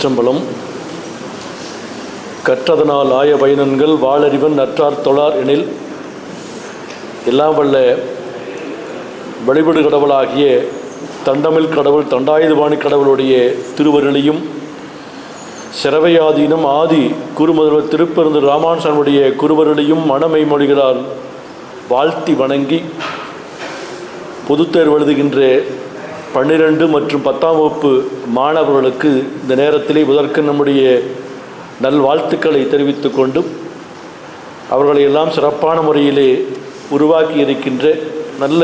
திருச்சிற்றம்பலம். கற்றதனால் ஆய பயனன்கள் வாழறிவன் நற்றார் தொழார் எனில் எல்லாம் வல்ல வழிபடு கடவுளாகிய தண்டமிழ் கடவுள் தண்டாயுதபாணி கடவுளுடைய திருவருளையும் சிறவையாதீனம் ஆதி குருமுதல்வர் திருப்பெருந்து ராமானுசனுடைய குருவருளையும் மனமை மொழிகளால் வாழ்த்தி வணங்கி பொதுத்தேர்வு எழுதுகின்ற பன்னிரெண்டு மற்றும் பத்தாம் வகுப்பு மாணவர்களுக்கு இந்த நேரத்திலே முதற்கு நம்முடைய நல்வாழ்த்துக்களை தெரிவித்து கொண்டும் அவர்களை எல்லாம் சிறப்பான முறையிலே உருவாக்கி இருக்கின்ற நல்ல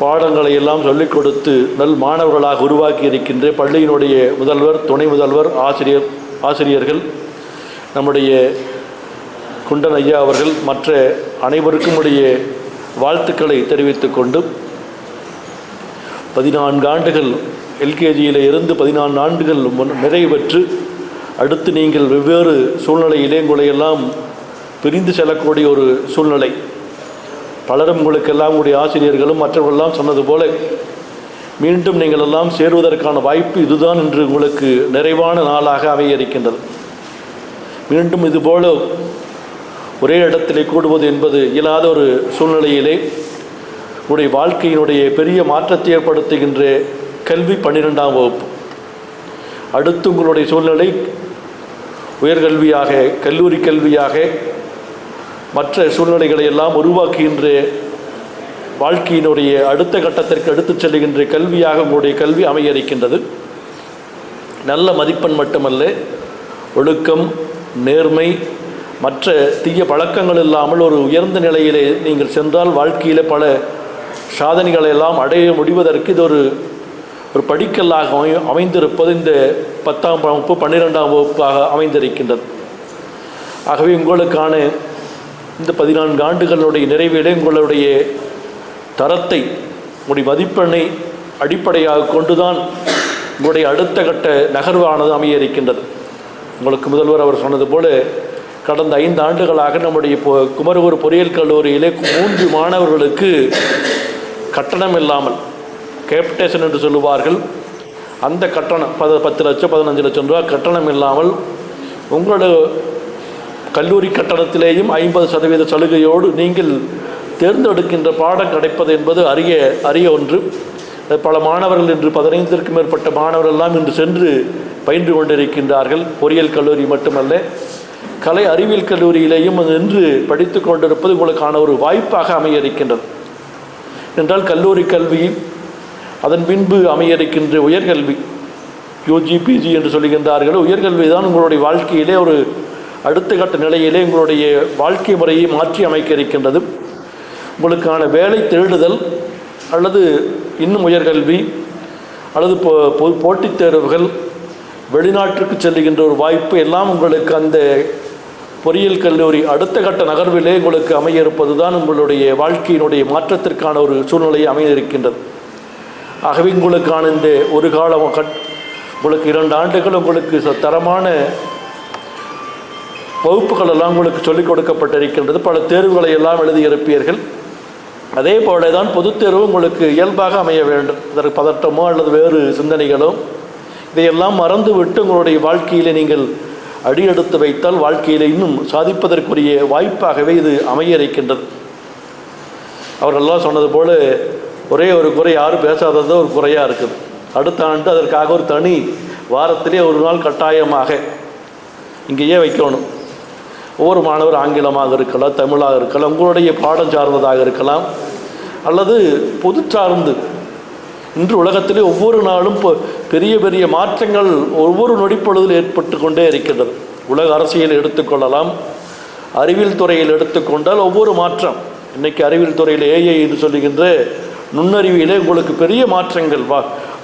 பாடங்களை எல்லாம் சொல்லிக் கொடுத்து நல் மாணவர்களாக உருவாக்கி இருக்கின்ற பள்ளியினுடைய முதல்வர் துணை முதல்வர் ஆசிரியர் ஆசிரியர்கள் நம்முடைய குண்டன் ஐயா அவர்கள் மற்ற அனைவருக்கும் உடைய வாழ்த்துக்களை தெரிவித்து கொண்டும் பதினான்கு ஆண்டுகள் எல்கேஜியில் இருந்து பதினான்கு ஆண்டுகள் முன் நிறைவு பெற்று அடுத்து நீங்கள் வெவ்வேறு சூழ்நிலையிலே உங்களையெல்லாம் பிரிந்து செல்லக்கூடிய ஒரு சூழ்நிலை. பலரும் உங்களுக்கெல்லாம் உங்களுடைய ஆசிரியர்களும் மற்றவர்களெல்லாம் சொன்னது போல மீண்டும் நீங்கள் எல்லாம் சேருவதற்கான வாய்ப்பு இதுதான் என்று உங்களுக்கு நிறைவான நாளாக அமைய இருக்கின்றது மீண்டும் இதுபோல ஒரே இடத்திலே கூடுவது என்பது இயலாத ஒரு சூழ்நிலையிலே உங்களுடைய வாழ்க்கையினுடைய பெரிய மாற்றத்தை ஏற்படுத்துகின்ற கல்வி பன்னிரெண்டாம் வகுப்பு. அடுத்து உங்களுடைய சூழ்நிலை உயர்கல்வியாக கல்லூரி கல்வியாக மற்ற சூழ்நிலைகளை எல்லாம் உருவாக்குகின்ற வாழ்க்கையினுடைய அடுத்த கட்டத்திற்கு எடுத்துச் செல்லுகின்ற கல்வியாக உங்களுடைய கல்வி அமைய இருக்கின்றது நல்ல மதிப்பெண் மட்டுமல்ல ஒழுக்கம் நேர்மை மற்ற தீய பழக்கங்கள் இல்லாமல் ஒரு உயர்ந்த நிலையிலே நீங்கள் சென்றால் வாழ்க்கையில் பல சாதனைகளை எல்லாம் அடைய முடிவதற்கு இது ஒரு ஒரு படிக்கல்லாக அமை அமைந்திருப்பது இந்த பத்தாம் வகுப்பு பன்னிரெண்டாம் வகுப்பாக அமைந்திருக்கின்றது. ஆகவே உங்களுக்கான இந்த பதினான்கு ஆண்டுகளுடைய நிறைவிலே உங்களுடைய தரத்தை உங்களுடைய மதிப்பெண்ணை அடிப்படையாக கொண்டுதான் உங்களுடைய அடுத்த கட்ட நகர்வானது அமைய இருக்கின்றது உங்களுக்கு முதல்வர் அவர் சொன்னது போல கடந்த ஐந்து ஆண்டுகளாக நம்முடைய குமரகூர் பொறியியல் கல்லூரியிலே மூன்று மாணவர்களுக்கு கட்டணம் இல்லாமல் கேபிட்டேஷன் என்று சொல்லுவார்கள். அந்த கட்டணம் பத பத்து லட்சம் பதினஞ்சு லட்சம் ரூபா கட்டணம் இல்லாமல் உங்களோட கல்லூரி கட்டணத்திலேயும் ஐம்பது சதவீத சலுகையோடு நீங்கள் தேர்ந்தெடுக்கின்ற பாடம் கிடைப்பது என்பது அரிய அரிய ஒன்று. பல மாணவர்கள் இன்று பதினைந்திற்கும் மேற்பட்ட மாணவர்கள் எல்லாம் இன்று சென்று பயின்று கொண்டிருக்கின்றார்கள். பொறியியல் கல்லூரி மட்டுமல்ல கலை அறிவியல் கல்லூரியிலேயும் நின்று படித்து கொண்டிருப்பது உங்களுக்கான ஒரு வாய்ப்பாக அமைய இருக்கின்றது. என்றால் கல்லூரி கல்வி அதன் பின்பு அமைய இருக்கின்ற உயர்கல்வி யூஜி பிஜி என்று சொல்லுகின்றார்கள் உயர்கல்வி தான் உங்களுடைய வாழ்க்கையிலே ஒரு அடுத்த கட்ட நிலையிலே உங்களுடைய வாழ்க்கை முறையை மாற்றி அமைக்க இருக்கின்றது. உங்களுக்கான வேலை தேடுதல் அல்லது இன்னும் உயர்கல்வி அல்லது போ போட்டித் தேர்வுகள் வெளிநாட்டிற்கு செல்லுகின்ற ஒரு வாய்ப்பு எல்லாம் உங்களுக்கு அந்த பொறியியல் கல்லூரி அடுத்த கட்ட நகர்விலே உங்களுக்கு அமைய இருப்பது தான் உங்களுடைய வாழ்க்கையினுடைய மாற்றத்திற்கான ஒரு சூழ்நிலையை அமைய இருக்கின்றது ஆகவே உங்களுக்கான இந்த ஒரு காலம் கட் உங்களுக்கு இரண்டு ஆண்டுகள் உங்களுக்கு ச- தரமான வகுப்புகள் எல்லாம் உங்களுக்கு சொல்லிக் கொடுக்கப்பட்டிருக்கின்றது. பல தேர்வுகளை எல்லாம் எழுதியிருப்பீர்கள். அதே போல தான் பொதுத் தேர்வு உங்களுக்கு இயல்பாக அமைய வேண்டும். அதற்கு பதட்டமோ அல்லது வேறு சிந்தனைகளோ இதையெல்லாம் மறந்துவிட்டு உங்களுடைய வாழ்க்கையிலே நீங்கள் அடியெடுத்து வைத்தால் வாழ்க்கையில் இன்னும் சாதிப்பதற்குரிய வாய்ப்பாகவே இது அமைய இருக்கின்றது அவரெல்லாம் சொன்னது போல் ஒரே ஒரு குறை யாரும் பேசாதது ஒரு குறையாக இருக்குது. அடுத்த ஆண்டு அதற்காக ஒரு தனி வாரத்திலே ஒரு நாள் கட்டாயமாக இங்கேயே வைக்கணும். ஒவ்வொரு மாணவர் ஆங்கிலமாக இருக்கலாம் தமிழாக இருக்கலாம் உங்களுடைய பாடம் சார்ந்ததாக இருக்கலாம் அல்லது பொது சார்ந்து. இன்று உலகத்திலே ஒவ்வொரு நாளும் இப்போ பெரிய பெரிய மாற்றங்கள் ஒவ்வொரு நொடிப்பொழுதில் ஏற்பட்டு கொண்டே இருக்கின்றது. உலக அரசியல் எடுத்துக்கொள்ளலாம் அறிவியல் துறையில் எடுத்துக்கொண்டால் ஒவ்வொரு மாற்றம். இன்றைக்கி அறிவியல் துறையில் ஏஐ என்று சொல்லுகின்ற நுண்ணறிவியிலே உங்களுக்கு பெரிய மாற்றங்கள். வா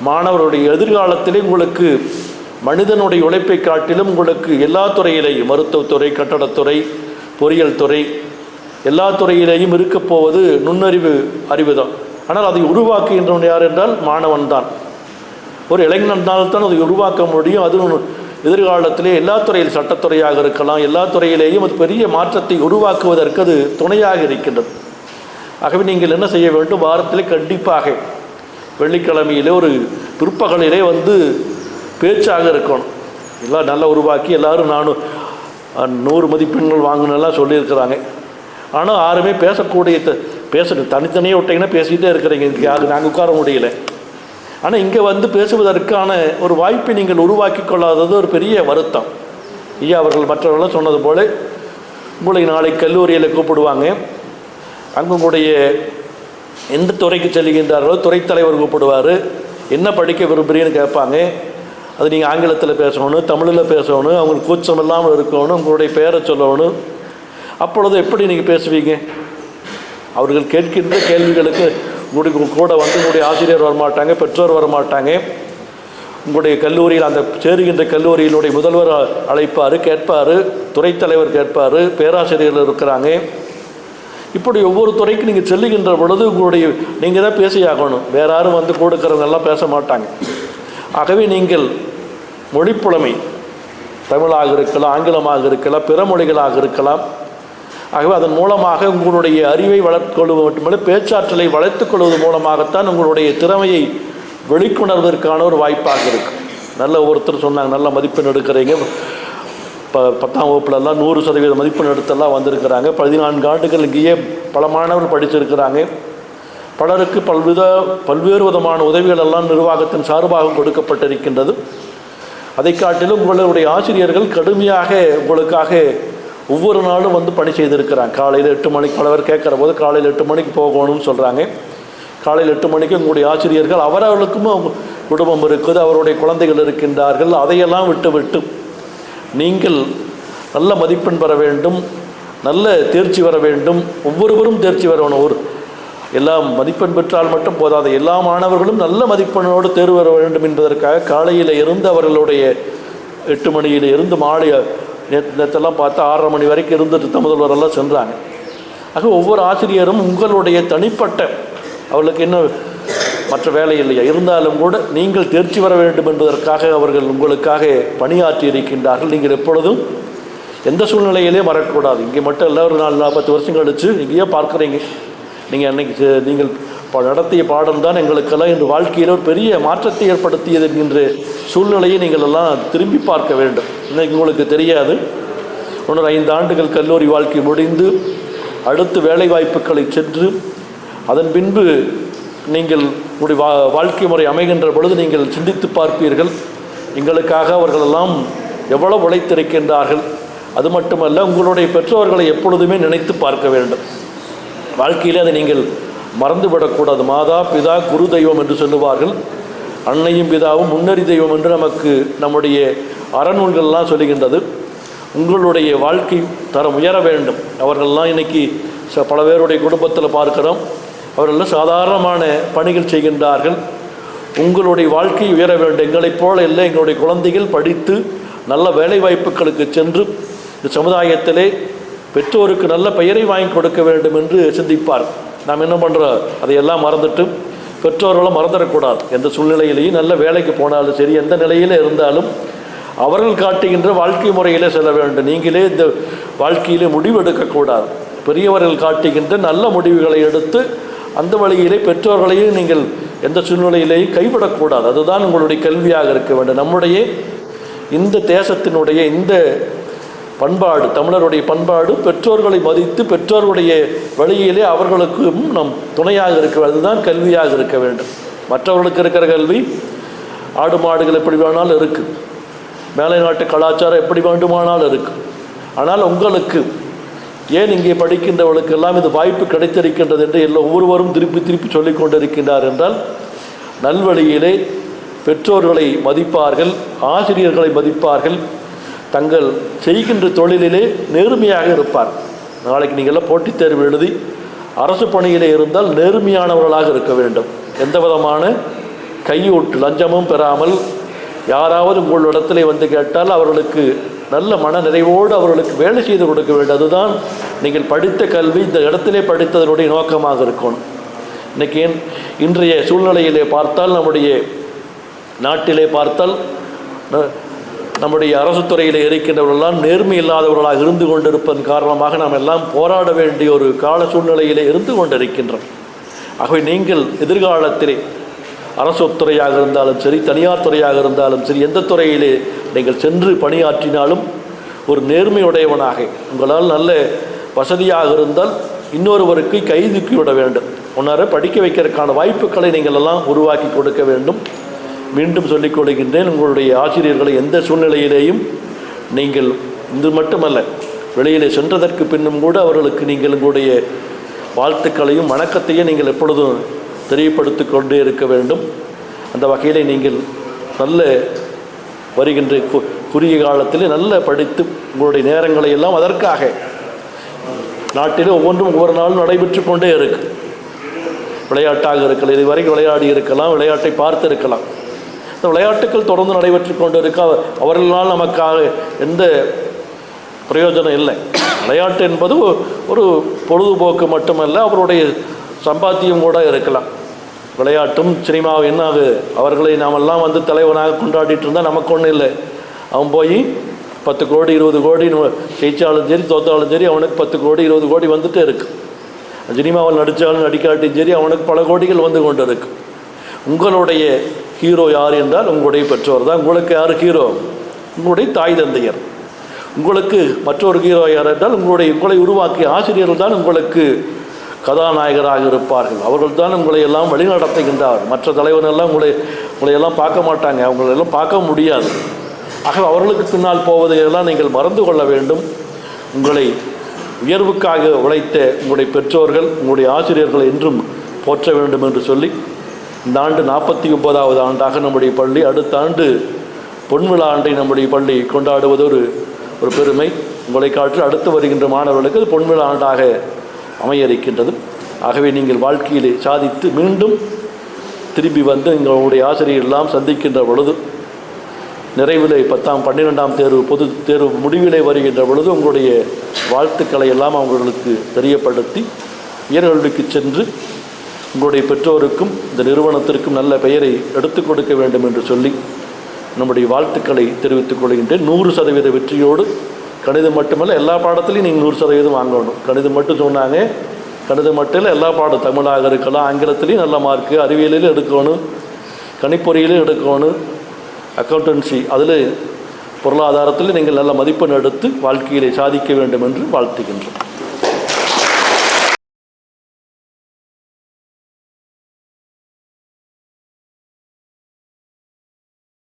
மாணவருடைய எதிர்காலத்திலே உங்களுக்கு மனிதனுடைய உழைப்பை காட்டிலும் உங்களுக்கு எல்லா துறையிலேயும் மருத்துவத்துறை கட்டடத்துறை பொறியியல் துறை எல்லா துறையிலேயும் இருக்கப் போவது நுண்ணறிவு அறிவு தான் ஆனால் அதை உருவாக்குகின்றவன் யார் என்றால் மாணவன் தான். ஒரு இளைஞனால் தான் அதை உருவாக்க முடியும். அதுவும் எதிர்காலத்திலே எல்லா துறையில் சட்டத்துறையாக இருக்கலாம். எல்லா துறையிலேயும் அது பெரிய மாற்றத்தை உருவாக்குவதற்கு அது துணையாக இருக்கின்றது. ஆகவே நீங்கள் என்ன செய்ய வேண்டும்? வாரத்திலே கண்டிப்பாக வெள்ளிக்கிழமையிலே ஒரு பிற்பகலிலே வந்து பேச்சாக இருக்கணும். எல்லாம் நல்லா உருவாக்கி எல்லோரும் நானும் நூறு மதிப்பெண்கள் வாங்கணும்லாம் சொல்லியிருக்கிறாங்க. ஆனால் யாருமே பேசக்கூடிய த- தனித்தனியே தனித்தனியாக விட்டிங்கன்னா பேசிகிட்டே இருக்கிறீங்க. இதுக்கு யாரு நாங்கள் உட்கார முடியல. ஆனால் இங்கே வந்து பேசுவதற்கான ஒரு வாய்ப்பை நீங்கள் உருவாக்கி கொள்ளாதது ஒரு பெரிய வருத்தம். ஐயா அவர்கள் மற்றவர்களாம் சொன்னது போல உங்களை நாளை கல்லூரியில் கூப்பிடுவாங்க. அங்கே உங்களுடைய எந்த துறைக்கு செல்கின்றார்களோ துறைத்தலைவர் கூப்பிடுவார். என்ன படிக்க விரும்புகிறீன்னு கேட்பாங்க. அது நீங்கள் ஆங்கிலத்தில் பேசணும் தமிழில் பேசணும் அவங்களுக்கு கூச்சம் இல்லாமல் இருக்கணும் உங்களுடைய பேரை சொல்லணும். அப்பொழுது எப்படி நீங்கள் பேசுவீங்க? அவர்கள் கேட்கின்ற கேள்விகளுக்கு உங்களுடைய கூட வந்து உங்களுடைய ஆசிரியர் வரமாட்டாங்க பெற்றோர் வரமாட்டாங்க. உங்களுடைய கல்லூரியில் அந்த சேருகின்ற கல்லூரியினுடைய முதல்வர் அழைப்பார் கேட்பார் துறைத்தலைவர் கேட்பார் பேராசிரியர்கள் இருக்கிறாங்க. இப்படி ஒவ்வொரு துறைக்கு நீங்கள் செல்லுகின்ற பொழுது உங்களுடைய நீங்கள் தான் பேசியாகணும். வேற யாரும் வந்து கொடுக்குறவங்கெல்லாம் பேச மாட்டாங்க. ஆகவே நீங்கள் மொழிப்புலமை தமிழாக இருக்கலாம் ஆங்கிலமாக இருக்கலாம் பிற மொழிகளாக இருக்கலாம் ஆகவே அதன் மூலமாக உங்களுடைய அறிவை வளர்த்துக்கொள்வது மட்டுமல்ல பேச்சாற்றலை வளர்த்துக்கொள்வது மூலமாகத்தான் உங்களுடைய திறமையை வெளிக்கொணர்வதற்கான ஒரு வாய்ப்பாக இருக்கும் நல்ல ஒருத்தர் சொன்னாங்க நல்ல மதிப்பெண் எடுக்கிறீங்க. இப்போ பத்தாம் வகுப்புலலாம் நூறு சதவீத மதிப்பெண் எடுத்தெல்லாம் வந்திருக்கிறாங்க. பதினான்கு ஆண்டுகள் இங்கேயே பல மாணவர்கள் படிச்சிருக்கிறாங்க. பலருக்கு பல்வித பல்வேறு விதமான உதவிகள் எல்லாம் நிர்வாகத்தின் சார்பாக கொடுக்கப்பட்டிருக்கின்றது. அதை காட்டிலும் உங்களுடைய ஆசிரியர்கள் கடுமையாக உங்களுக்காக ஒவ்வொரு நாளும் வந்து பணி செய்திருக்கிறாங்க. காலையில் எட்டு மணிக்கு பலவர் கேட்குற போது காலையில் எட்டு மணிக்கு போகணும்னு சொல்கிறாங்க காலையில் எட்டு மணிக்கு உங்களுடைய ஆசிரியர்கள் அவரவர்களுக்கும் அவங்க குடும்பம் இருக்குது அவருடைய குழந்தைகள் இருக்கின்றார்கள் அதையெல்லாம் விட்டு விட்டு நீங்கள் நல்ல மதிப்பெண் பெற வேண்டும் நல்ல தேர்ச்சி வர வேண்டும் ஒவ்வொருவரும் தேர்ச்சி வரணும். ஒரு எல்லாம் மதிப்பெண் பெற்றால் மட்டும் போதாது எல்லா மாணவர்களும் நல்ல மதிப்பெண்ணோடு தேர்வு வர வேண்டும் என்பதற்காக காலையில் இருந்து அவர்களுடைய எட்டு மணியில் இருந்து மாலை நேற்று நேற்றெல்லாம் பார்த்தா ஆறரை மணி வரைக்கும் இருந்துட்டு முதல்வரெல்லாம் சென்றாங்க. ஆக ஒவ்வொரு ஆசிரியரும் உங்களுடைய தனிப்பட்ட அவர்களுக்கு என்ன மற்ற வேலை இல்லையா? இருந்தாலும் கூட நீங்கள் தேர்ச்சி வர வேண்டும் என்பதற்காக அவர்கள் உங்களுக்காக பணியாற்றி இருக்கின்றார்கள். நீங்கள் எப்பொழுதும் எந்த சூழ்நிலையிலே மறக்கக்கூடாது இங்கே மட்டும் இல்லை ஒரு நாலு நாற்பத்து வருஷம் கழித்து இங்கேயே பார்க்குறீங்க. நீங்கள் அன்னைக்கு செ- நீங்கள் நடத்திய பாடம் தான் எங்களுக்கெல்லாம் இன்று வாழ்க்கையில் ஒரு பெரிய மாற்றத்தை ஏற்படுத்தியது என்கின்ற சூழ்நிலையை நீங்கள் எல்லாம் திரும்பி பார்க்க வேண்டும். இன்னைக்கு உங்களுக்கு தெரியாது. ஒன்று ஐந்து ஆண்டுகள் கல்லூரி வாழ்க்கை முடிந்து அடுத்து வேலை வாய்ப்புகளை சென்று அதன் பின்பு நீங்கள் உங்களுடைய வா வாழ்க்கை முறை அமைகின்ற பொழுது நீங்கள் சிந்தித்து பார்ப்பீர்கள். எங்களுக்காக அவர்களெல்லாம் எவ்வளவு உழைத்திருக்கின்றார்கள். அது மட்டுமல்ல உங்களுடைய பெற்றோர்களை எப்பொழுதுமே நினைத்து பார்க்க வேண்டும். வாழ்க்கையிலே அதை நீங்கள் மறந்துவிடக்கூடாது. மாதா பிதா குரு தெய்வம் என்று சொல்லுவார்கள். அன்னையும் பிதாவும் முன்னறி தெய்வம் என்று நமக்கு நம்முடைய அறநூல்கள்லாம் சொல்லுகின்றது. உங்களுடைய வாழ்க்கை தரம் உயர வேண்டும். அவர்கள்லாம் இன்றைக்கி ச- பல பேருடைய குடும்பத்தில் பார்க்கிறோம். அவர்கள்லாம் சாதாரணமான பணிகள் செய்கின்றார்கள். உங்களுடைய வாழ்க்கை உயர வேண்டும். எங்களைப் போல இல்லை. எங்களுடைய குழந்தைகள் படித்து நல்ல வேலை வாய்ப்புகளுக்கு சென்று இந்த சமுதாயத்திலே பெற்றோருக்கு நல்ல பெயரை வாங்கி கொடுக்க வேண்டும் என்று சிந்திப்பார். நாம் என்ன பண்ணுறோம் அதையெல்லாம் மறந்துட்டு பெற்றோர்களும் மறந்துடக்கூடாது. எந்த சூழ்நிலையிலையும் நல்ல வேலைக்கு போனாலும் சரி எந்த நிலையில் இருந்தாலும் அவர்கள் காட்டுகின்ற வாழ்க்கை முறையிலே செல்ல வேண்டும். நீங்களே இந்த வாழ்க்கையிலே முடிவு எடுக்கக்கூடாது பெரியவர்கள் காட்டுகின்ற நல்ல முடிவுகளை எடுத்து அந்த வழியிலே பெற்றோர்களையும் நீங்கள் எந்த சூழ்நிலையிலேயும் கைவிடக்கூடாது. அதுதான் உங்களுடைய கல்வியாக இருக்க வேண்டும். நம்முடைய இந்த தேசத்தினுடைய இந்த பண்பாடு தமிழருடைய பண்பாடு பெற்றோர்களை மதித்து பெற்றோர்களுடைய வழியிலே அவர்களுக்கும் நம் துணையாக இருக்க அதுதான் கல்வியாக இருக்க வேண்டும். மற்றவர்களுக்கு இருக்கிற கல்வி ஆடு மாடுகள் எப்படி வேணாலும் இருக்குது மேலை நாட்டு கலாச்சாரம் எப்படி வேண்டுமானாலும் இருக்கு. ஆனால் உங்களுக்கு ஏன் இங்கே படிக்கின்றவர்களுக்கெல்லாம் இது வாய்ப்பு கிடைத்திருக்கின்றது என்று எல்லா ஒவ்வொருவரும் திருப்பி திருப்பி சொல்லிக் கொண்டிருக்கின்றார் என்றால் நல்வழியிலே பெற்றோர்களை மதிப்பார்கள் ஆசிரியர்களை மதிப்பார்கள் தங்கள் செய்கின்ற தொழிலிலே நேர்மையாக இருப்பார். நாளைக்கு நீங்கள்லாம் போட்டித் தேர்வு எழுதி அரசு பணியிலே இருந்தால் நேர்மையானவர்களாக இருக்க வேண்டும். எந்த விதமான கையூட்டு லஞ்சமும் பெறாமல் யாராவது உங்களிடத்திலே வந்து கேட்டால் அவர்களுக்கு நல்ல மன நிறைவோடு அவர்களுக்கு வேலை செய்து கொடுக்க வேண்டும். அதுதான் நீங்கள் படித்த கல்வி இந்த இடத்திலே படித்ததனுடைய நோக்கமாக இருக்கணும். இன்றைக்கி ஏன் இன்றைய சூழ்நிலையிலே பார்த்தால் நம்முடைய நாட்டிலே பார்த்தால் நம்முடைய அரசு துறையில் இருக்கின்றவர்களெல்லாம் நேர்மை இல்லாதவர்களாக இருந்து கொண்டிருப்பதன் காரணமாக நாம் எல்லாம் போராட வேண்டிய ஒரு கால சூழ்நிலையிலே இருந்து கொண்டிருக்கின்றோம். ஆகவே நீங்கள் எதிர்காலத்திலே அரசு துறையாக இருந்தாலும் சரி தனியார் துறையாக இருந்தாலும் சரி எந்த துறையிலே நீங்கள் சென்று பணியாற்றினாலும் ஒரு நேர்மையுடையவனாக உங்களால் நல்ல வசதியாக இருந்தால் இன்னொருவருக்கு கைதுக்கி விட வேண்டும். உன்னார படிக்க வைக்கிறதுக்கான வாய்ப்புகளை நீங்கள் எல்லாம் உருவாக்கி கொடுக்க வேண்டும். மீண்டும் சொல்லிக் கொடுக்கின்றேன் உங்களுடைய ஆசிரியர்களை எந்த சூழ்நிலையிலேயும் நீங்கள் இது மட்டுமல்ல வெளியிலே சென்றதற்கு பின்னும் கூட அவர்களுக்கு நீங்கள் உங்களுடைய வாழ்த்துக்களையும் வணக்கத்தையும் நீங்கள் எப்பொழுதும் தெரியப்படுத்தி கொண்டே இருக்க வேண்டும். அந்த வகையில் நீங்கள் நல்ல வருகின்ற கு- குறுகிய காலத்திலே நல்ல படித்து உங்களுடைய நேரங்களை எல்லாம் அதற்காக நாட்டில் ஒவ்வொன்றும் ஒவ்வொரு நாளும் நடைபெற்று கொண்டே இருக்கு. விளையாட்டாக இருக்கலாம் இதுவரைக்கும் விளையாடி இருக்கலாம் விளையாட்டை பார்த்து இருக்கலாம் இந்த விளையாட்டுக்கள் தொடர்ந்து நடைபெற்று கொண்டு இருக்க அவர்களால் நமக்காக எந்த பிரயோஜனம் இல்லை. விளையாட்டு என்பது ஒரு பொழுதுபோக்கு மட்டுமல்ல அவருடைய சம்பாத்தியம் கூட இருக்கலாம். விளையாட்டும் சினிமாவும் என்ன ஆகுது அவர்களை நாமெல்லாம் வந்து தலைவனாக கொண்டாடிட்டு இருந்தால் நமக்கு ஒன்றும் இல்லை. அவன் போய் பத்து கோடி இருபது கோடி ஜெயித்தாலும் ஜெயிச்சாலும் சரி தோத்தாலும் சரி அவனுக்கு பத்து கோடி இருபது கோடி வந்துட்டே இருக்கு. சினிமாவில் நடித்தாலும் நடிக்காட்டியும் சரி அவனுக்கு பல கோடிகள் வந்து கொண்டு இருக்கு உங்களுடைய ஹீரோ யார் என்றால் உங்களுடைய பெற்றோர் தான். உங்களுக்கு யார் ஹீரோ? உங்களுடைய தாய் தந்தையர். உங்களுக்கு மற்றொரு ஹீரோ யார் என்றால் உங்களுடைய உங்களை உருவாக்கிய ஆசிரியர்கள் தான் உங்களுக்கு கதாநாயகராக இருப்பார்கள். அவர்கள் தான் உங்களை எல்லாம் வழிநடத்துகின்றார். மற்ற தலைவனெல்லாம் உங்களை உங்களை எல்லாம் பார்க்க மாட்டாங்க. அவங்களெல்லாம் பார்க்க முடியாது. ஆக அவர்களுக்கு பின்னால் போவதையெல்லாம் நீங்கள் மறந்து கொள்ள வேண்டும். உங்களை உயர்வுக்காக உழைத்த உங்களுடைய பெற்றோர்கள் உங்களுடைய ஆசிரியர்களை என்றும் போற்ற வேண்டும் என்று சொல்லி இந்த ஆண்டு நாற்பத்தி ஒன்பதாவது ஆண்டாக நம்முடைய பள்ளி அடுத்த ஆண்டு பொன்விழா ஆண்டை நம்முடைய பள்ளி கொண்டாடுவது ஒரு ஒரு பெருமை. உங்களை காற்று அடுத்து வருகின்ற மாணவர்களுக்கு அது பொன்விழா ஆண்டாக அமைய இருக்கின்றது ஆகவே நீங்கள் வாழ்க்கையிலே சாதித்து மீண்டும் திரும்பி வந்து எங்களுடைய ஆசிரியர் எல்லாம் சந்திக்கின்ற பொழுது நிறைவிலே பத்தாம் பன்னிரெண்டாம் தேர்வு பொது தேர்வு முடிவிலே வருகின்ற பொழுது உங்களுடைய வாழ்த்துக்களை எல்லாம் அவங்களுக்கு தெரியப்படுத்தி உயர்கல்விக்கு சென்று உங்களுடைய பெற்றோருக்கும் இந்த நிறுவனத்திற்கும் நல்ல பெயரை எடுத்துக் கொடுக்க வேண்டும் என்று சொல்லி நம்முடைய வாழ்த்துக்களை தெரிவித்துக் கொள்கின்றேன். நூறு சதவீத வெற்றியோடு கணிதம் மட்டுமல்ல எல்லா பாடத்துலையும் நீங்கள் நூறு சதவீதம் வாங்கணும். கணிதம் மட்டும் சொன்னாங்க. கணிதம் மட்டும் இல்லை எல்லா பாடம் தமிழாக இருக்கலாம் ஆங்கிலத்திலையும் நல்ல மார்க்கு அறிவியலிலும் எடுக்கணும் கணிப்பொறியிலும் எடுக்கணும் அக்கௌண்டன்சி அதில் பொருளாதாரத்தில் நீங்கள் நல்ல மதிப்பெண் எடுத்து வாழ்க்கையிலே சாதிக்க வேண்டும் என்று வாழ்த்துகின்றோம்.